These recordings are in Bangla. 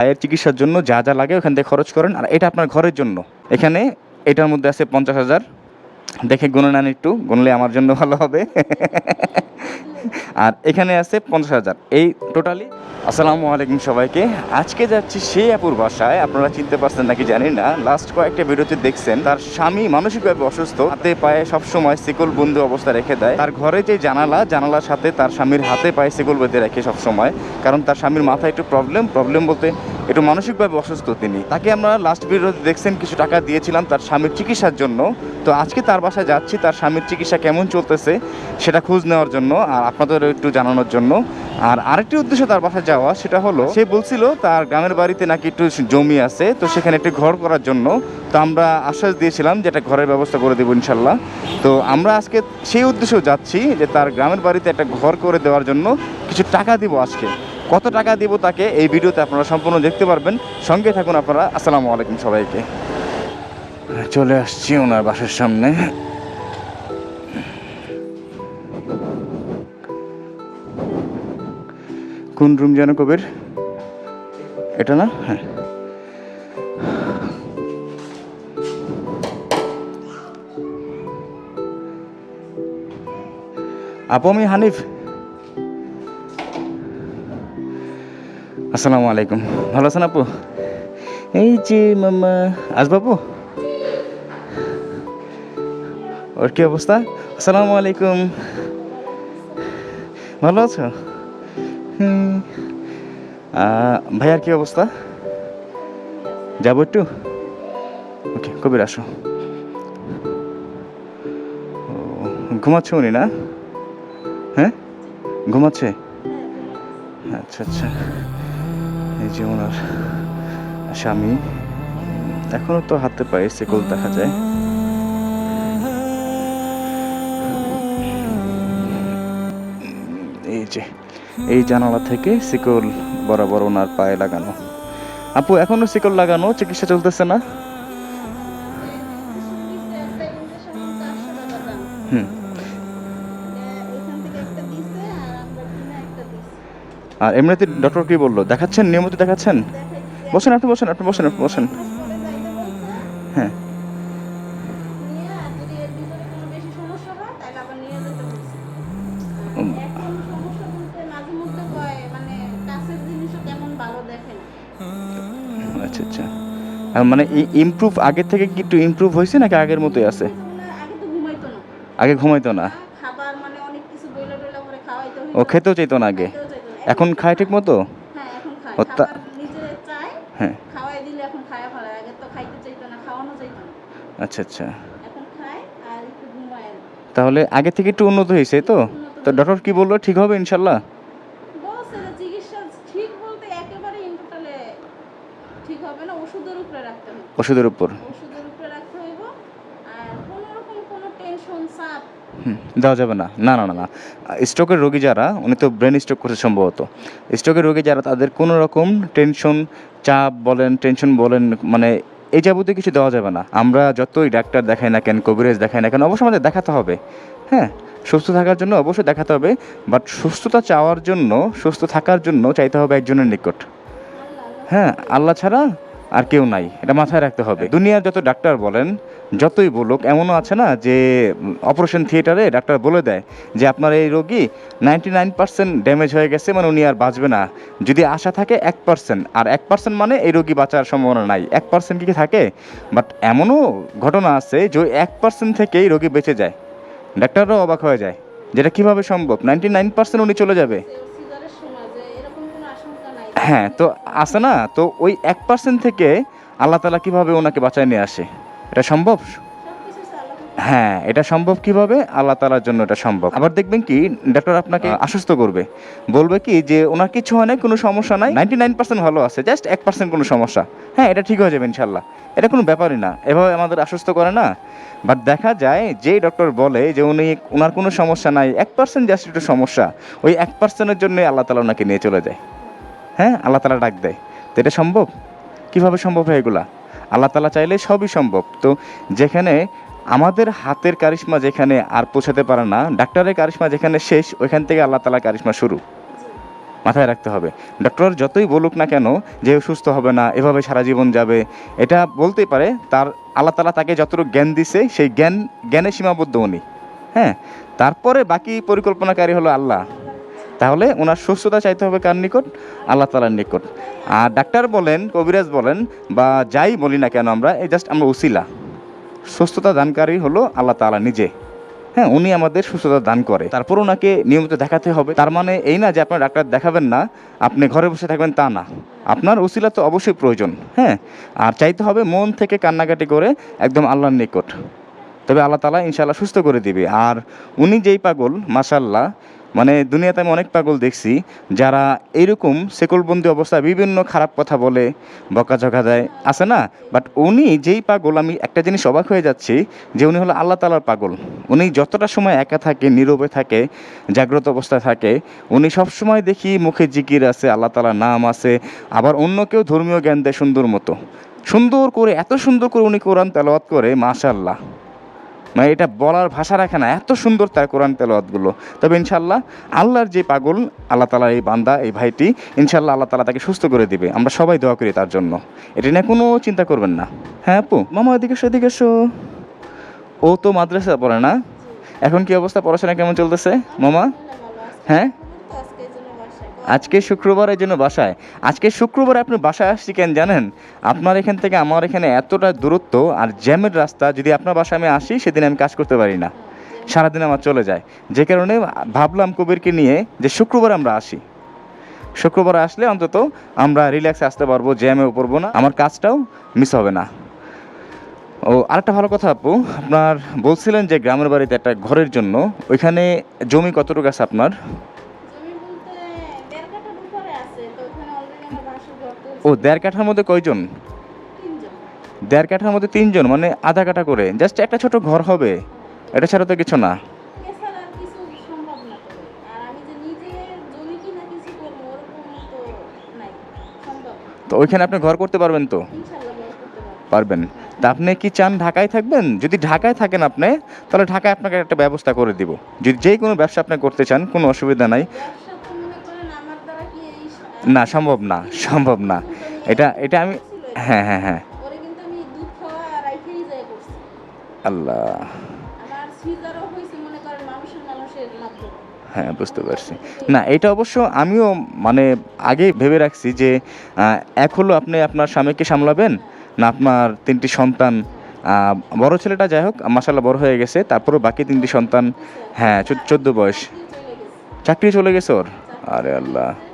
ভাইয়ের চিকিৎসার জন্য যা যা লাগে ওখান থেকে খরচ করেন। আর এটা আপনার ঘরের জন্য। এখানে এটার মধ্যে আছে পঞ্চাশ হাজার। দেখে গুনে নেন একটু, গুনলে আমার জন্য ভালো হবে। আর এখানে আছে পঞ্চাশ হাজার। এই টোটালি। আসসালামু আলাইকুম সবাইকে। আজকে যাচ্ছি সেই আপুর বাসায়। আপনারা চিনতে পারছেন নাকি জানি না। লাস্ট কয়েকটা ভিডিওতে দেখছেন, তার স্বামী মানসিকভাবে অসুস্থ। হাতে পায়ে সবসময় সিকল বন্ধু অবস্থা রেখে দেয়। তার ঘরে যে জানালা, জানালার সাথে তার স্বামীর হাতে পায়ে সিকল বেঁধে রাখে সবসময়। কারণ তার স্বামীর মাথায় একটু প্রবলেম প্রবলেম বলতে একটু মানসিকভাবে অসুস্থ তিনি। তাকে আমরা লাস্ট ভিডিওতে দেখছেন, কিছু টাকা দিয়েছিলাম তার স্বামীর চিকিৎসার জন্য। তো আজকে তার বাসায় যাচ্ছি, তার স্বামীর চিকিৎসা কেমন চলতেছে সেটা খোঁজ নেওয়ার জন্য। আর আপনাদের একটু জানানোর জন্য। আর আরেকটি উদ্দেশ্য তার বাসায় যাওয়া, সেটা হলো, সে বলছিল তার গ্রামের বাড়িতে নাকি একটু জমি আছে, তো সেখানে একটি ঘর করার জন্য। তো আমরা আশ্বাস দিয়েছিলাম যে একটা ঘরের ব্যবস্থা করে দেবো ইনশাল্লাহ। তো আমরা আজকে সেই উদ্দেশ্যে যাচ্ছি যে তার গ্রামের বাড়িতে একটা ঘর করে দেওয়ার জন্য কিছু টাকা দিব আজকে। কত টাকা দিব তাকে এই ভিডিওতে আপনারা সম্পূর্ণ দেখতে পারবেন। সঙ্গে থাকুন আপনারা। আসসালামু আলাইকুম সবাইকে। চলে আসছি ওনার বাসের সামনে। কোন রুম যেন কবির? এটা না? হ্যাঁ। আপু, আমি হানিফ। আসসালামু আলাইকুম। ভালো আছেন আপু? এই যে মামা আসবাবু ওর কি অবস্থা? আসসালামু আলাইকুম। ভালো আছো? ভাইয়ার কি অবস্থা? যাব একটু? ওকে, কবির আসো। ঘুমাচ্ছে উনি না? হ্যাঁ? ঘুমাচ্ছে? আচ্ছা আচ্ছা। এই যে ওনার স্বামী, এখনও তো হাতে পায়ে সেকল দেখা যায়। এই যে। এই জানালা থেকে শিকল বরাবর ওনার পায়ে লাগানো। আপু, এখনও শিকল লাগানো? চিকিৎসা চলতেছে না? হুম। আর এমনিতে ডক্টর কি বলল? দেখাচ্ছেন? নিয়মিত দেখাচ্ছেন? বসেন আপনি বসেন আপনি বসেন আপনি বসেন। হ্যাঁ। মানে ইমপ্রুভ আগের থেকে কি একটু ইমপ্রুভ হয়েছে নাকি আগের মতোই আছে আগে ঘুমাইতো না। ও খেতেও চাইতো না আগে। এখন খায় ঠিক মতো হ্যাঁ আচ্ছা আচ্ছা। তাহলে আগে থেকে একটু উন্নত হয়েছে তো তো ডক্টর কি বলল ঠিক হবে ইনশাল্লাহ বলছে যে চিকিৎসা ঠিক বলতে একেবারে ইন্টারটালে ঠিক হবে না ওষুধের উপরে রাখতে হবে ওষুধের উপর ওষুধের উপরে রাখতে হইব আর কোনো রকম কোনো টেনশন চাপ? হুম, দেওয়া যাবে না। না না না না। স্ট্রোকের রোগী যারা উনি তো ব্রেন স্ট্রোক করছে সম্ভবত। স্ট্রোকের রোগী যারা তাদের কোনো রকম টেনশন চাপ বলেন টেনশন বলেন মানে এই যাবতীয় কিছু দেওয়া যাবে না। আমরা যতই ডাক্তার দেখাই না কেন কবিরাজ দেখাই না কেন অবশ্যই আমাদের দেখাতে হবে। হ্যাঁ সুস্থ থাকার জন্য অবশ্যই দেখাতে হবে। বাট সুস্থতা চাওয়ার জন্য সুস্থ থাকার জন্য চাইতে হবে একজনের নিকট। হ্যাঁ আল্লাহ ছাড়া আর কেউ নাই এটা মাথায় রাখতে হবে। দুনিয়ার যত ডাক্তার বলেন যতই বলুক এমনও আছে না যে অপারেশন থিয়েটারে ডাক্তার বলে দেয় যে আপনার এই রোগী নাইনটি নাইন পার্সেন্ট ড্যামেজ হয়ে গেছে মানে উনি আর বাঁচবে না। যদি আশা থাকে এক পার্সেন্ট আর এক পার্সেন্ট মানে এই রোগী বাঁচার সম্ভাবনা নাই। এক পার্সেন্ট কি থাকে? বাট এমনও ঘটনা আছে যে ওই এক পার্সেন্ট থেকেই রোগী বেঁচে যায়। ডাক্তাররাও অবাক হয়ে যায় যেটা কীভাবে সম্ভব? নাইনটি নাইন পার্সেন্ট উনি চলে যাবে। হ্যাঁ তো আছে না? তো ওই এক পার্সেন্ট থেকে আল্লাহ তালা কীভাবে ওনাকে বাঁচায় নিয়ে আসে? এটা সম্ভব? হ্যাঁ এটা সম্ভব কীভাবে? আল্লাহ তালার জন্য এটা সম্ভব। আবার দেখবেন কি ডাক্তার আপনাকে আশ্বস্ত করবে। বলবে কি যে ওনার কিছু হয় না কোনো সমস্যা নাই নাইনটি নাইন পার্সেন্ট ভালো আছে জাস্ট এক পার্সেন্ট কোনো সমস্যা। হ্যাঁ এটা ঠিক হয়ে যাবে ইনশাল্লাহ এটা কোনো ব্যাপারই না। এভাবে আমাদের আশ্বস্ত করে না। বাট দেখা যায় যেই ডক্টর বলে যে উনি ওনার কোনো সমস্যা নাই এক পার্সেন্ট জাস্ট একটু সমস্যা। ওই এক পার্সেন্টের জন্যই আল্লাহ তালা ওনাকে নিয়ে চলে যায়। হ্যাঁ আল্লাহ তালা ডাক দেয়। তো এটা সম্ভব? কীভাবে সম্ভব হয় এগুলা? আল্লাহ তালা চাইলে সবই সম্ভব। তো যেখানে আমাদের হাতের কারিশমা যেখানে আর পৌঁছাতে পারে না, ডাক্তারের কারিশমা যেখানে শেষ, ওইখান থেকে আল্লাহ তালা কারিশমা শুরু। মাথায় রাখতে হবে। ডক্টর যতই বলুক না কেন যে সুস্থ হবে না, এভাবে সারা জীবন যাবে, এটা বলতেই পারে, তার আল্লাহ তালা তাকে যতটুকু জ্ঞান দিছে, সেই জ্ঞান জ্ঞানে সীমাবদ্ধ উনি। হ্যাঁ তারপরে বাকি পরিকল্পনাকারী হলো আল্লাহ। তাহলে ওনার সুস্থতা চাইতে হবে কার নিকট? আল্লাহ তালার নিকট। আর ডাক্তার বলেন, কবিরাজ বলেন, বা যাই বলি না কেন আমরা, এই জাস্ট আমরা উসিলা। সুস্থতা দানকারী হলো আল্লাহ তাআলা নিজে। হ্যাঁ উনি আমাদের সুস্থতা দান করে। তারপর ওনাকে নিয়মিত দেখাতে হবে। তার মানে এই না যে আপনার ডাক্তার দেখাবেন না, আপনি ঘরে বসে থাকবেন তা না। আপনার উসিলা তো অবশ্যই প্রয়োজন। হ্যাঁ আর চাইতে হবে মন থেকে কান্নাকাটি করে একদম আল্লাহর নিকট। তবে আল্লাহ তালা ইনশাল্লাহ সুস্থ করে দিবে। আর উনি যেই পাগল মাসাল্লাহ মানে দুনিয়াতে আমি অনেক পাগল দেখছি যারা এইরকম সেকলবন্দি অবস্থায় বিভিন্ন খারাপ কথা বলে, বকাঝকা দেয়। আছে না? বাট উনি যেই পাগল, আমি একটা জিনিস অবাক হয়ে যাচ্ছি যে উনি হলো আল্লাহ তালার পাগল। উনি যতটা সময় একা থাকে, নীরবে থাকে, জাগ্রত অবস্থায় থাকে, উনি সবসময় দেখি মুখে জিকির আছে, আল্লাহ তালার নাম আছে, আবার অন্য কেউ ধর্মীয় জ্ঞান দেয় সুন্দর মতো। সুন্দর করে, এত সুন্দর করে উনি কোরআন তেলাওয়াত করে মাশাল্লাহ মানে এটা বলার ভাষা রাখে না, এত সুন্দর তার কোরআন তেলোয়াতগুলো তবে ইনশাল্লাহ আল্লাহর যে পাগল, আল্লাহ তালার এই বান্দা, এই ভাইটি ইনশাল্লাহ আল্লাহ তালা তাকে সুস্থ করে দিবে। আমরা সবাই দোয়া করি তার জন্য। এটা নিয়ে কোনো চিন্তা করবেন না। হ্যাঁ আপু? মামা, এদিকে এসো, এদিকে ও তো মাদ্রাসা পড়ে না? এখন কি অবস্থা? পড়াশোনা কেমন চলতেছে? মামা? হ্যাঁ? আজকে শুক্রবারের জন্য বাসায়। আজকে শুক্রবার আপনি বাসায় আসছি কেন জানেন? আপনার এখান থেকে আমার এখানে এতটা দূরত্ব আর জ্যামের রাস্তা, যদি আপনার বাসায় আমি আসি, সেদিন আমি কাজ করতে পারি না। সারাদিন আমার চলে যায়। যে কারণে ভাবলাম কবিরকে নিয়ে যে শুক্রবার আমরা আসি। শুক্রবার আসলে অন্তত আমরা রিল্যাক্সে আসতে পারব জ্যামেও পড়ব না, আমার কাজটাও মিস হবে না। ও, আরেকটা ভালো কথা আপু, আপনার বলছিলেন যে গ্রামের বাড়িতে একটা ঘরের জন্য, ওইখানে জমি কতটুকু আছে আপনার জমি বলতে দেড় কাঠার উপরে আছে তো ওখানে অলরেডি আমার বাসা ঘর ও দেড় কাঠার মধ্যে কয়জন? দেড় কাঠার মধ্যে তিনজন মানে আধা কাঠা করে। জাস্ট একটা ছোট ঘর হবে। এটা ছাড়া তো কিছু না। তো। ওইখানে আপনি ঘর করতে পারবেন তো? পারবেন। তা আপনি কি চান ঢাকায় থাকবেন? যদি ঢাকায় থাকেন আপনি তাহলে ঢাকায় আপনাকে একটা ব্যবস্থা করে দিব। যদি যে কোনো ব্যবসা আপনি করতে চান কোনো অসুবিধা নাই। না সম্ভব না সম্ভব না। এটা এটা আমি হ্যাঁ হ্যাঁ হ্যাঁ। আল্লাহ। হ্যাঁ বুঝতে পারছি। না এটা অবশ্য আমিও মানে আগে ভেবে রাখছি যে এক হলো আপনি আপনার স্বামীকে সামলাবেন না আপনার তিনটি সন্তান বড় ছেলেটা যাই হোক মাসাল্লাহ বড় হয়ে গেছে তারপরে বাকি তিনটি সন্তান হ্যাঁ চোদ্দ বয়স। চাকরি চলে গেছে ওর? আরে আল্লাহ।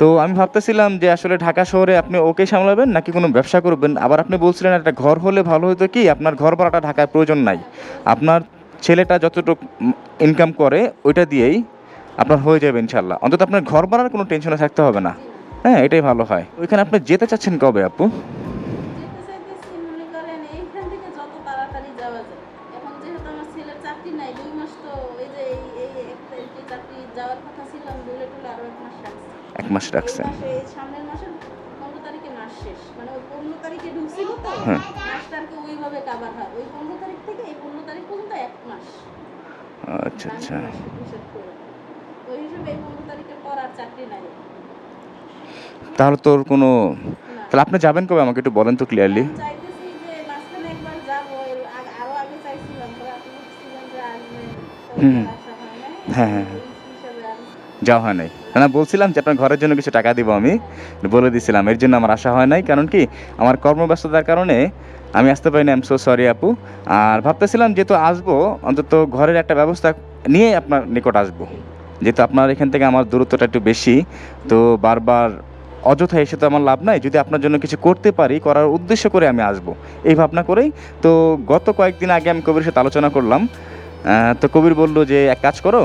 তো আমি ভাবতেছিলাম যে আসলে ঢাকা শহরে আপনি ওকে সামলাবেন নাকি কোনো ব্যবসা করবেন? আবার আপনি বলছিলেন একটা ঘর হলে ভালো হতো কি? আপনার ঘর ভাড়াটা ঢাকায় প্রয়োজন নাই। আপনার ছেলেটা যতটুকু ইনকাম করে, ওইটা দিয়েই আপনার হয়ে যাবে ইনশাল্লাহ অন্তত আপনার ঘর ভাড়ার কোনো টেনশনে থাকতে হবে না। হ্যাঁ এটাই ভালো হয়। ওইখানে আপনি যেতে চাচ্ছেন কবে আপু? তারিখের পর আর চাকরি নাই। তাহলে তোর কোনো তাহলে আপনি যাবেন কবে? আমাকে একটু বলেন তো ক্লিয়ারলি হুম। আর আসা হ্যাঁ, যাওয়া হয় নাই। না বলছিলাম যে আপনার ঘরের জন্য কিছু টাকা দিব আমি, বলে দিছিলাম। এর জন্য আমার আশা হয় নাই, কারণ কি আমার কর্মব্যস্ততার কারণে আমি আসতে পারিনি আম সো সরি আপু। আর ভাবতেছিলাম যেহেতু আসব, অন্তত ঘরের একটা ব্যবস্থা নিয়ে আপনার নিকট আসব। যেহেতু আপনার এখান থেকে আমার দূরত্বটা একটু বেশি, তো বারবার অযথা এসে তো আমার লাভ নাই। যদি আপনার জন্য কিছু করতে পারি, করার উদ্দেশ্য করে আমি আসব। এই ভাবনা করেই তো গত কয়েকদিন আগে আমি কবির সাথে আলোচনা করলাম। তো কবির বলল যে, এক কাজ করো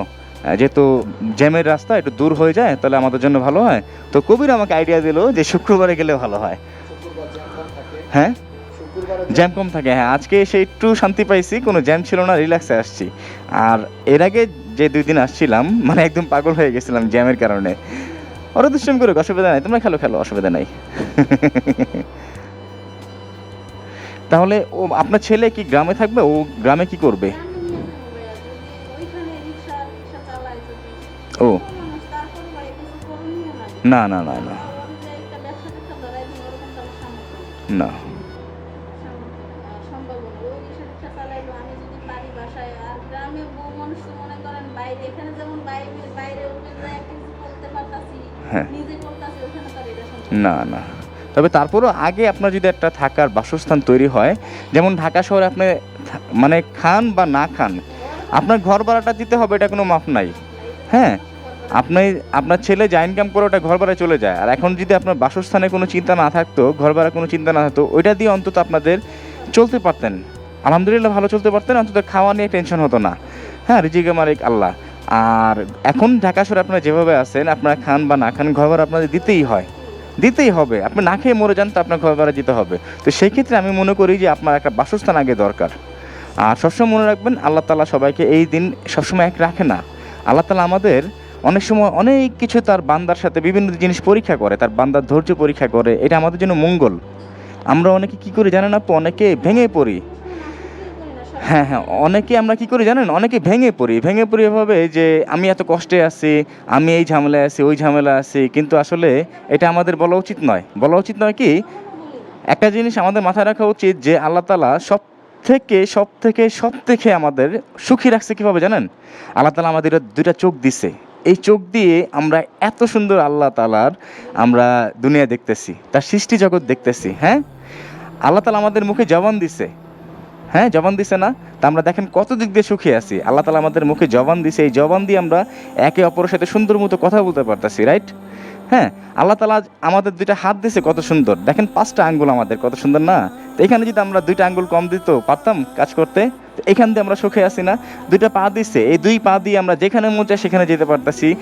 যেহেতু জ্যামের রাস্তা একটু দূর হয়ে যায়, তাহলে আমাদের জন্য ভালো হয়। তো কবির আমাকে আইডিয়া দিল যে শুক্রবারে গেলে ভালো হয়। হ্যাঁ? জ্যাম কম থাকে হ্যাঁ। আজকে এসে একটু শান্তি পাইছি, কোনো জ্যাম ছিল না রিল্যাক্সে আসছি। আর এর আগে যে দুই দিন আসছিলাম মানে একদম পাগল হয়ে গেছিলাম জ্যামের কারণে। ওরা দুষ্টম করে, অসুবিধা নাই। তোমরা খেলো খেলো, অসুবিধা নাই। তাহলে ও, আপনার ছেলে কি গ্রামে থাকবে? ও গ্রামে কি করবে? ও। না না না না। না। হ্যাঁ। না না। তবে তারপরও আগে আপনার যদি একটা থাকার বাসস্থান তৈরি হয় যেমন ঢাকা শহরে আপনি মানে খান বা না খান আপনার ঘর ভাড়াটা দিতে হবে এটা কোনো মাপ নাই। আপনি, আপনার ছেলে যা ইনকাম করে ওটা ঘর ভাড়া চলে যায়। আর এখন যদি আপনার বাসস্থানে কোনো চিন্তা না থাকতো ঘর ভাড়া কোনো চিন্তা না থাকতো, ওইটা দিয়ে অন্তত আপনাদের চলতে পারতেন। আলহামদুলিল্লাহ ভালো চলতে পারতেন, অন্তত খাওয়া নিয়ে টেনশন হতো না। হ্যাঁ রিজিকে মালিক আল্লাহ। আর এখন ঢাকা শহরে আপনারা যেভাবে আছেন, আপনারা খান বা না খান ঘর ভাড়া আপনাদের দিতেই হয়। দিতেই হবে। আপনি না খেয়ে মরে যান তো আপনার ঘর ভাড়া দিতে হবে। তো সেই ক্ষেত্রে আমি মনে করি যে আপনার একটা বাসস্থান আগে দরকার। আর সবসময় মনে রাখবেন, আল্লাহ তালা সবাইকে এই দিন সবসময় এক রাখে না। আল্লাহ তালা আমাদের অনেক সময় অনেক কিছু তার বান্দার সাথে বিভিন্ন জিনিস পরীক্ষা করে, তার বান্দার ধৈর্য পরীক্ষা করে। এটা আমাদের জন্য মঙ্গল। আমরা অনেকে কি করি জানেন আপু? অনেকে ভেঙে পড়ি। হ্যাঁ হ্যাঁ অনেকে আমরা কি করি জানেন? অনেকে ভেঙে পড়ি। ভেঙে পড়ি এভাবে যে আমি এত কষ্টে আছি, আমি এই ঝামেলায় আছি, ওই ঝামেলা আছি। কিন্তু আসলে এটা আমাদের বলা উচিত নয়। বলা উচিত নয় কি? একটা জিনিস আমাদের মাথায় রাখা উচিত যে আল্লাহ তালা সব থেকে সব থেকে সব থেকে আমাদের সুখী রাখছে কীভাবে জানেন? আল্লাহ তালা আমাদের দুইটা চোখ দিছে। এই চোখ দিয়ে আমরা এত সুন্দর আল্লাহ তালার আমরা দুনিয়া দেখতেছি, তার সৃষ্টি জগৎ দেখতেছি হ্যাঁ? আল্লাহ তালা আমাদের মুখে জবান দিছে হ্যাঁ? জবান দিছে না? তা আমরা দেখেন কত দিক দিয়ে সুখী আছি। আল্লাহ তালা আমাদের মুখে জবান দিছে, এই জবান দিয়ে আমরা একে অপরের সাথে সুন্দর মতো কথা বলতে পারতাছি রাইট হ্যাঁ? আল্লাহ তালা আমাদের দুইটা হাত দিছে, কত সুন্দর। দেখেন পাঁচটা আঙ্গুল আমাদের, কত সুন্দর না? তো এখানে যদি আমরা দুইটা আঙ্গুল কম দিত, পারতাম কাজ করতে? এখান দিয়ে আমরা সুখে আছি না। দুইটা পা দিছে। এই দুই পা দিয়ে আমরা যেখানে মন চাই সেখানে যেতে পারতাছি।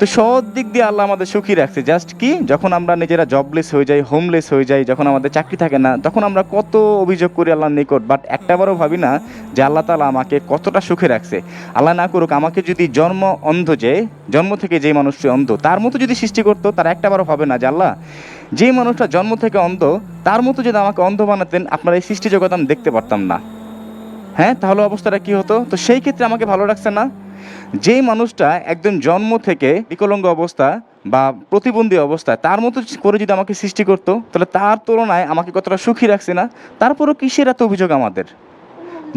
তো সব দিক দিয়ে আল্লাহ আমাদের সুখী রাখছে। জাস্ট কি? যখন আমরা নিজেরা জবলেস হয়ে যাই হোমলেস হয়ে যাই, যখন আমাদের চাকরি থাকে না, তখন আমরা কত অভিযোগ করি আল্লাহর নিকট। বাট একটাবারও ভাবি না যে আল্লাহ তালা আমাকে কতটা সুখে রাখছে। আল্লাহ না করুক, আমাকে যদি জন্ম অন্ধ যে, জন্ম থেকে যে মানুষটি অন্ধ, তার মতো যদি সৃষ্টি করতো, তার একটাবারও ভাবে না যে আল্লাহ যে মানুষটা জন্ম থেকে অন্ধ, তার মতো যদি আমাকে অন্ধ বানাতেন, আপনার এই সৃষ্টি জগৎ আমি দেখতে পারতাম না। হ্যাঁ তাহলে অবস্থাটা কি হতো? তো সেই ক্ষেত্রে আমাকে ভালো লাগছে না। যেই মানুষটা একদম জন্ম থেকে বিকলঙ্গ অবস্থা বা প্রতিবন্ধী অবস্থায় তার মতো করে যদি আমাকে সৃষ্টি করতো, তাহলে তার তুলনায় আমাকে কতটা সুখী রাখছে না? তারপরও কিসের এত অভিযোগ আমাদের?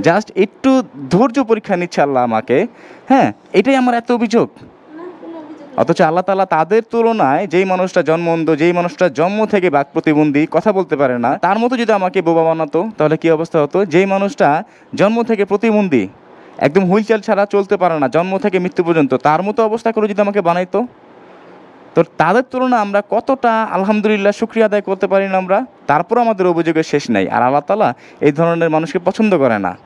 জাস্ট একটু ধৈর্য পরীক্ষা নিচ্ছে আল্লাহ আমাকে। হ্যাঁ এটাই আমার এত অভিযোগ না কোনো অভিযোগ নেই। অথচ আল্লাহ তালা তাদের তুলনায় যেই মানুষটা জন্ম অন্ধ যেই মানুষটা জন্ম থেকে বাক প্রতিবন্ধী, কথা বলতে পারে না, তার মতো যদি আমাকে বোবা বানাতো, তাহলে কি অবস্থা হতো? যেই মানুষটা জন্ম থেকে প্রতিবন্ধী, একদম হুইল ছাড়া চলতে পারে না, জন্ম থেকে মৃত্যু পর্যন্ত, তার মতো অবস্থা করে যদি আমাকে বানাইতো? তো তাদের তুলনায় আমরা কতটা আলহামদুলিল্লাহ শুক্রিয়া আদায় করতে পারি না আমরা? তারপর আমাদের অভিযোগের শেষ নাই। আর আল্লাহ তালা এই ধরনের মানুষকে পছন্দ করে না।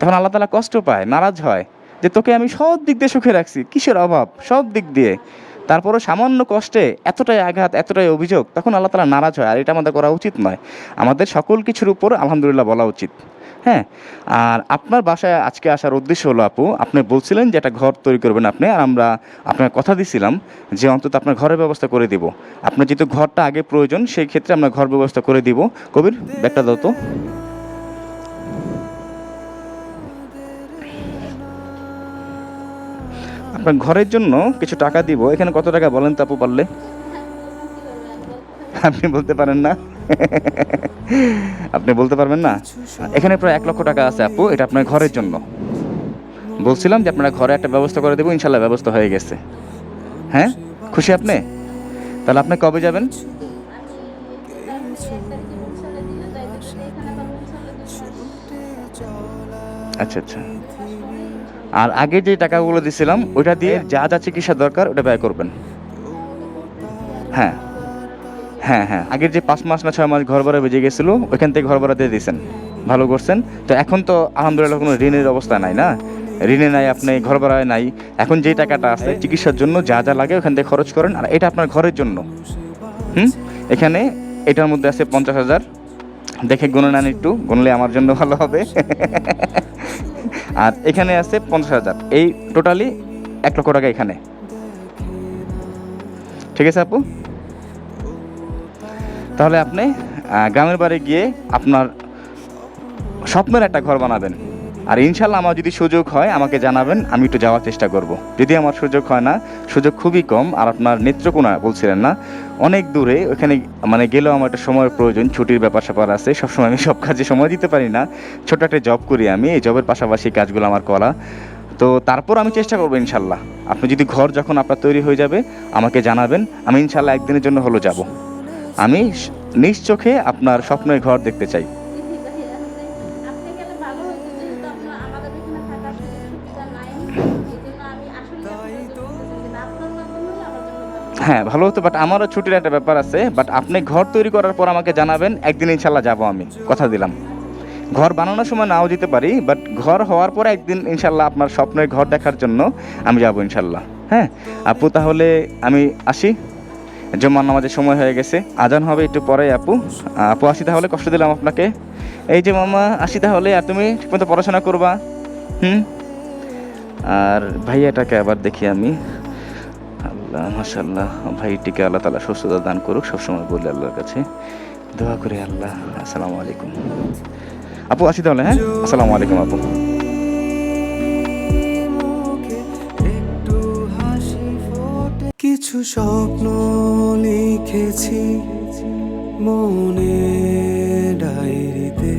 তখন আল্লাহ তালা কষ্ট পায়, নারাজ হয়। যে তোকে আমি সব দিক দিয়ে সুখে রাখছি, কিসের অভাব? সব দিক দিয়ে। তারপরও সামান্য কষ্টে এতটাই আঘাত, এতটাই অভিযোগ, তখন আল্লাহ তালা নারাজ হয়, আর এটা আমাদের করা উচিত নয়। আমাদের সকল কিছুর উপর আলহামদুলিল্লাহ বলা উচিত। হ্যাঁ? আর আপনার বাসায় আজকে আসার উদ্দেশ্য হলো, আপু, আপনি বলছিলেন যে একটা ঘর তৈরি করবেন আপনি, আর আমরা আপনার কথা দিছিলাম যে অন্তত আপনার ঘরের ব্যবস্থা করে দিব। আপনার যেহেতু ঘরটা আগে প্রয়োজন, সেই ক্ষেত্রে আমরা ঘর ব্যবস্থা করে দিব। কবির, ব্যাগটা দাও তো। আপনার ঘরের জন্য কিছু টাকা দিব। এখানে কত টাকা বলেন তো আপু পারলে? আপনি বলতে পারেন না? আপনি বলতে পারবেন না? এখানে প্রায় এক লক্ষ টাকা আছে আপু, এটা আপনার ঘরের জন্য। বলছিলাম যে আপনারা ঘরে একটা ব্যবস্থা করে দেবো, ইনশাল্লাহ ব্যবস্থা হয়ে গেছে। হ্যাঁ? খুশি আপনি? তাহলে আপনি কবে যাবেন? আচ্ছা আচ্ছা। আর আগে যে টাকাগুলো দিছিলাম, ওইটা দিয়ে যা যা চিকিৎসা দরকার, ওটা ব্যয় করবেন। হ্যাঁ। হ্যাঁ হ্যাঁ। আগের যে পাঁচ মাস না ছয় মাস ঘর ভাড়া বেজে গেছিল, ওইখান থেকে ঘর ভাড়া দিয়ে দিয়েছেন। ভালো করছেন। তো এখন তো আলহামদুলিল্লাহ কোনো ঋণের অবস্থা নাই না? ঋণে নাই, আপনি ঘর ভাড়ায় নাই। এখন যেই টাকাটা আছে, চিকিৎসার জন্য যা যা লাগে ওখান থেকে খরচ করেন। আর এটা আপনার ঘরের জন্য। হুম? এখানে এটার মধ্যে আছে পঞ্চাশ হাজার। দেখে গুনে নেন একটু, গুনলে আমার জন্য ভালো হবে। আর এখানে আছে পঞ্চাশ হাজার। এই টোটালি এক লক্ষ টাকা এখানে। ঠিক আছে আপু? তাহলে আপনি গ্রামের বাড়ি গিয়ে আপনার স্বপ্নের একটা ঘর বানাবেন। আর ইনশাল্লাহ আমার যদি সুযোগ হয়, আমাকে জানাবেন, আমি একটু যাওয়ার চেষ্টা করব। যদি আমার সুযোগ হয় না, সুযোগ খুবই কম, আর আপনার নেত্রকোনা বলছিলেন না, অনেক দূরে, ওখানে মানে গেলেও আমার একটা সময়ের প্রয়োজন, ছুটির ব্যাপার স্যাপার আছে, সবসময় আমি সব কাজে সময় দিতে পারি না। ছোট একটা জব করি আমি, এই জবের পাশাপাশি কাজগুলো আমার করা। তো তারপর আমি চেষ্টা করব ইনশাল্লাহ। আপনি যদি ঘর যখন আপনার তৈরি হয়ে যাবে, আমাকে জানাবেন, আমি ইনশাল্লাহ একদিনের জন্য হলো যাব। আমি নিজ চোখে আপনার স্বপ্নের ঘর দেখতে চাই। হ্যাঁ ভালো হতো বাট আমারও ছুটির একটা ব্যাপার আছে বাট আপনি ঘর তৈরি করার পর আমাকে জানাবেন, একদিন ইনশাল্লাহ যাব আমি, কথা দিলাম। ঘর বানানোর সময় নাও যেতে পারি বাট ঘর হওয়ার পরে একদিন ইনশাল্লাহ আপনার স্বপ্নের ঘর দেখার জন্য আমি যাব ইনশাল্লাহ হ্যাঁ? আপু, তাহলে আমি আসি, জম্মার নামাজের সময় হয়ে গেছে, আজান হবে একটু পরে আপু আপু আসি তাহলে, কষ্ট দিলাম আপনাকে, এই যে মামা, আসি তাহলে, আর তুমি ঠিকমতো পড়াশোনা করবা, হুম? আর ভাইয়াটাকে আবার দেখি আমি আল্লাহ মাশাল্লাহ ভাইটিকে আল্লাহ তালা সুস্থতা দান করুক, সবসময় বলি আল্লাহর কাছে। দোয়া করে আল্লাহ। আসসালামু আলাইকুম। আপু, আসি তাহলে হ্যাঁ? আসসালামু আলাইকুম, আপু। কিছু স্বপ্ন লিখেছি মনে ডায়েরিতে।